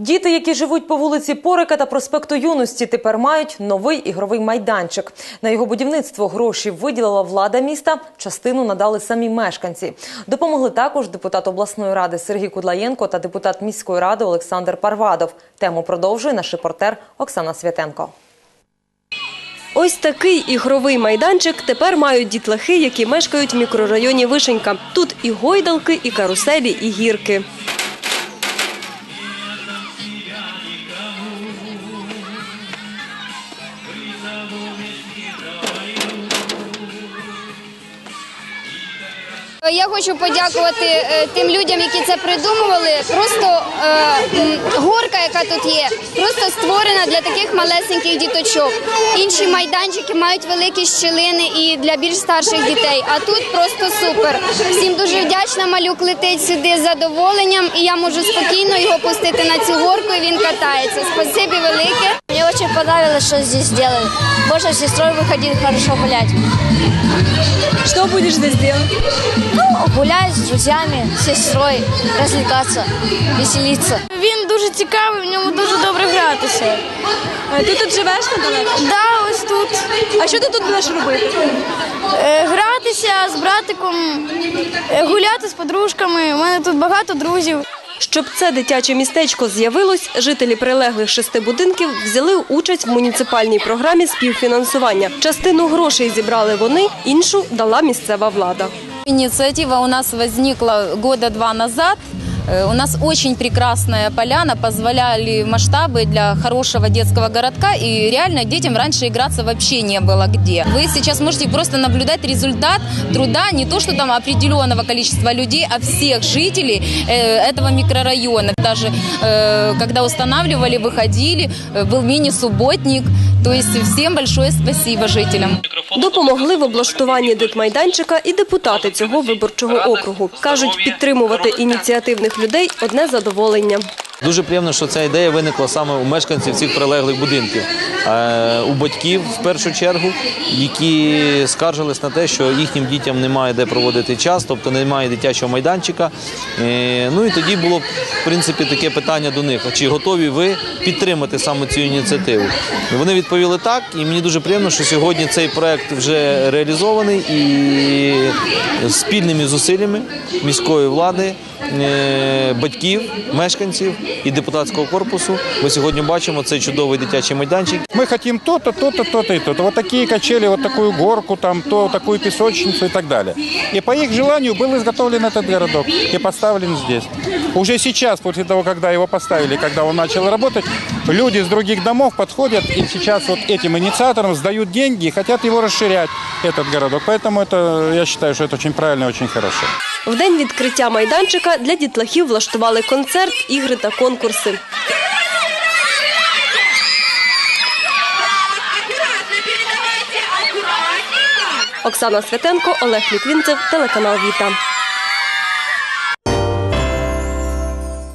Діти, які живуть по вулиці Порика та проспекту Юності, тепер мають новий ігровий майданчик. На його будівництво гроші виділила влада міста. Частину надали самі мешканці. Допомогли також депутат обласної ради Сергій Кудлаєнко та депутат міської ради Олександр Парвадов. Тему продовжує наш репортер Оксана Святенко. Ось такий ігровий майданчик тепер мають дітлахи, які мешкають в мікрорайоні Вишенька. Тут і гойдалки, і каруселі, і гірки. Я хочу подякувати е, тим людям, які це придумували. Просто е, горка, яка тут є, просто створена для таких малесеньких діточок. Інші майданчики мають великі щілини і для більш старших дітей. А тут просто супер. Всім дуже вдячна. Малюк летить сюди з задоволенням, і я можу спокійно його пустити на цю горку. і Він катається. Спасибі велике. Очень понравилось, что здесь сделали. Можно с сестрой выходить хорошо гулять. Що будеш здесь робити? Ну, гулять с друзьями, с сестрой, развлекаться, веселиться. Він дуже цікавий, в ньому дуже добре гратися. Ти тут живеш недалеко? Да, ось тут. А що ти тут будеш робити? Е, Гратися з братиком, е, гуляти з подружками. У мене тут багато друзів. Щоб це дитяче містечко з'явилось, жителі прилеглих шести будинків взяли участь в муніципальній програмі співфінансування. Частину грошей зібрали вони, іншу дала місцева влада. Ініціатива у нас возникла года два назад. Э, У нас очень прекрасная поляна, позволяли масштабы для хорошего детского городка, и реально детям раньше играться вообще не было где. Вы сейчас можете просто наблюдать результат труда не то, что там определенного количества людей, а всех жителей э, этого микрорайона. Даже э, когда устанавливали, выходили, э, был мини-субботник. То есть всем большое спасибо жителям. Допомогли в облаштуванні дитмайданчика і депутати цього виборчого округу. Кажуть, підтримувати ініціативних людей – одне задоволення. Дуже приємно, що ця ідея виникла саме у мешканців цих прилеглих будинків, Е, у батьків в першу чергу, які скаржились на те, що їхнім дітям немає де проводити час, тобто немає дитячого майданчика. Е, Ну і тоді було в принципі таке питання до них: чи готові ви підтримати саме цю ініціативу? Вони відповіли так, і мені дуже приємно, що сьогодні цей проект вже реалізований і спільними зусиллями міської влади е, батьків, мешканців і депутатського корпусу. Ми сьогодні бачимо цей чудовий дитячий майданчик. Мы хотим то-то, то-то, то-то и то-то. Вот такие качели, вот такую горку, там, то, такую песочницу и так далее. И по их желанию был изготовлен этот городок и поставлен здесь. Уже сейчас, после того, когда его поставили, когда он начал работать, люди с других домов подходят и сейчас вот этим инициаторам сдают деньги и хотят его расширять, этот городок. Поэтому это, я считаю, что это очень правильно и очень хорошо. В день відкриття майданчика для дітлахів влаштували концерт, ігри та конкурси. Оксана Святенко, Олег Літвінцев, телеканал Віта.